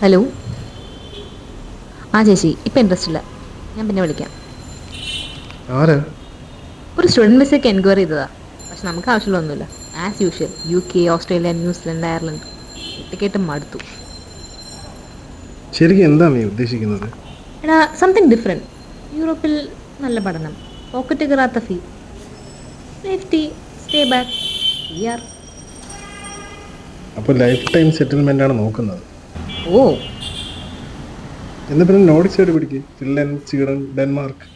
Hello? ആ ചേച്ചി ഇപ്പം ഇൻട്രസ്റ്റ് ഇല്ല. ഞാൻ പിന്നെ വിളിക്കാം. ഒരു സ്റ്റുഡന്റ് വിസയ്ക്ക് എൻക്വയറി ചെയ്തതാ. പക്ഷെ നമുക്ക് ആവശ്യമുള്ളൊന്നുമില്ല as usual U K Australia New Zealand Ireland ticket മടുത്തു. ശരിക്കും എന്താ നീ ഉദ്ദേശിക്കുന്നത്? എടാ സംതിങ് ഡിഫറെന്റ് യൂറോപ്പിൽ നല്ല പഠനം. പോക്കറ്റ് കയറാത്ത fee safety stay back year അപ്പോൾ ലൈഫ് ടൈം സെറ്റിൽമെന്റ് ആണ് നോക്കുന്നത്. ഓ. എന്നാ പിന്നെ നോർഡിക് സൈഡ് പിടിക്ക്? Finland Sweden Denmark.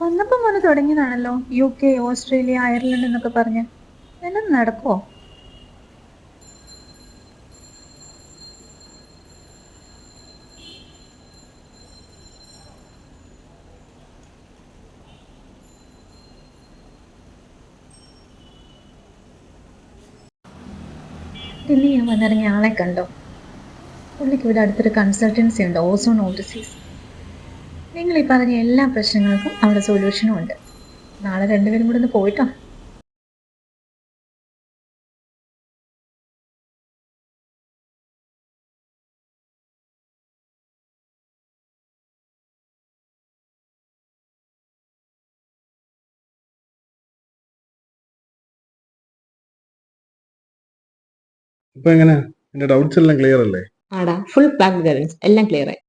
വന്നപ്പം മുതൽ തുടങ്ങിയതാണല്ലോ യു കെ ഓസ്ട്രേലിയ അയർലൻഡ് എന്നൊക്കെ പറഞ്ഞ്. എല്ലാം നടക്കുമോ ഇന്ന് ഞാൻ വന്നിറങ്ങിയ ആളെ കണ്ടോ? പുള്ളിക്ക് ഇവിടെ അടുത്തൊരു കൺസൾട്ടൻസി ഉണ്ട് ഓസോൺ ഓവർസീസ് നിങ്ങൾ ഈ പറഞ്ഞ എല്ലാ പ്രശ്നങ്ങൾക്കും അവിടെ സൊല്യൂഷനും ഉണ്ട്. നാളെ രണ്ടുപേരും കൂടെ ഒന്ന് പോയിട്ടോ? ഇപ്പോൾ എങ്ങനെ? എന്റെ ഡൗട്ട്സ് എല്ലാം ക്ലിയർ അല്ലേ? ആടാ ഫുൾ പാക്ക് ഗൈഡൻസ് എല്ലാം ക്ലിയർ ആയി.